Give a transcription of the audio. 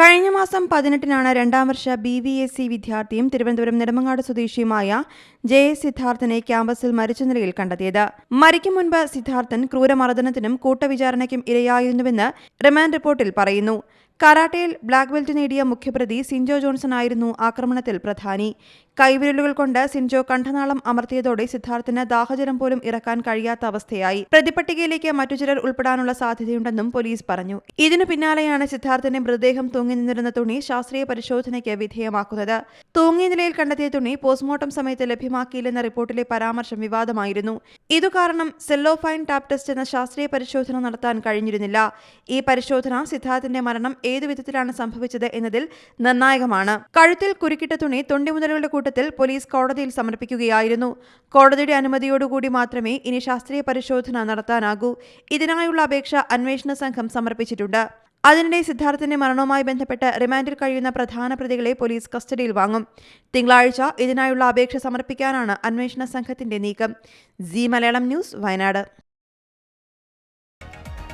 കഴിഞ്ഞ മാസം പതിനെട്ടിനാണ് രണ്ടാം വർഷ ബി വി എസ് സി വിദ്യാർത്ഥിയും തിരുവനന്തപുരം നെടുമങ്ങാട് സ്വദേശിയുമായ ജെ എസ് സിദ്ധാർത്ഥനെ ക്യാമ്പസിൽ മരിച്ച നിലയിൽ കണ്ടെത്തിയത്. മരിക്കും മുൻപ് സിദ്ധാർത്ഥൻ ക്രൂരമർദ്ദനത്തിനും കൂട്ടവിചാരണയ്ക്കും ഇരയായിരുന്നുവെന്ന് റിമാൻഡ് റിപ്പോർട്ടിൽ പറയുന്നു. കരാട്ടയിൽ ബ്ലാക്ക് ബെൽറ്റ് നേടിയ മുഖ്യപ്രതി സിൻജോ ജോൺസൺ ആയിരുന്നു ആക്രമണത്തിൽ പ്രധാനി. കൈവിരലുകൾ കൊണ്ട് സിൻജോ കണ്ഠനാളം അമർത്തിയതോടെ സിദ്ധാർത്ഥിന് ദാഹജലം പോലും ഇറക്കാൻ കഴിയാത്ത അവസ്ഥയായി. പ്രതിപട്ടികയിലേക്ക് മറ്റു ചിലർ ഉൾപ്പെടാനുള്ള സാധ്യതയുണ്ടെന്നും പോലീസ് പറഞ്ഞു. ഇതിനു പിന്നാലെയാണ് സിദ്ധാർത്ഥിന്റെ മൃതദേഹം തൂങ്ങി നിന്നിരുന്ന തുണി ശാസ്ത്രീയ പരിശോധനയ്ക്ക് വിധേയമാക്കുന്നത്. തൂങ്ങിയ നിലയിൽ കണ്ടെത്തിയ തുണി പോസ്റ്റ്മോർട്ടം സമയത്ത് ലഭ്യമാക്കിയില്ലെന്ന റിപ്പോർട്ടിലെ പരാമർശം വിവാദമായിരുന്നു. ഇതുകാരണം സെല്ലോഫൈൻ ടാപ് ടെസ്റ്റ് എന്ന ശാസ്ത്രീയ പരിശോധന നടത്താൻ കഴിഞ്ഞിരുന്നില്ല. ഈ പരിശോധന സിദ്ധാർത്ഥിന്റെ മരണം ഏതു വിധത്തിലാണ് സംഭവിച്ചത് എന്നതിൽ നിർണായകമാണ്. കഴുത്തിൽ കുരുക്കിട്ട തുണി തൊണ്ടിമുതലുകളുടെ കൂട്ടത്തിൽ പോലീസ് കോടതിയിൽ സമർപ്പിക്കുകയായിരുന്നു. കോടതിയുടെ അനുമതിയോടുകൂടി മാത്രമേ ഇനി ശാസ്ത്രീയ പരിശോധന നടത്താനാകൂ. ഇതിനായുള്ള അപേക്ഷ അന്വേഷണ സംഘം സമർപ്പിച്ചിട്ടുണ്ട്. അതിനിടെ സിദ്ധാർത്ഥന്റെ മരണവുമായി ബന്ധപ്പെട്ട് റിമാൻഡിൽ കഴിയുന്ന പ്രധാന പ്രതികളെ പോലീസ് കസ്റ്റഡിയിൽ വാങ്ങും. തിങ്കളാഴ്ച ഇതിനായുള്ള അപേക്ഷ സമർപ്പിക്കാനാണ് അന്വേഷണ സംഘത്തിന്റെ നീക്കം. സി മലയാളം ന്യൂസ് വയനാട്.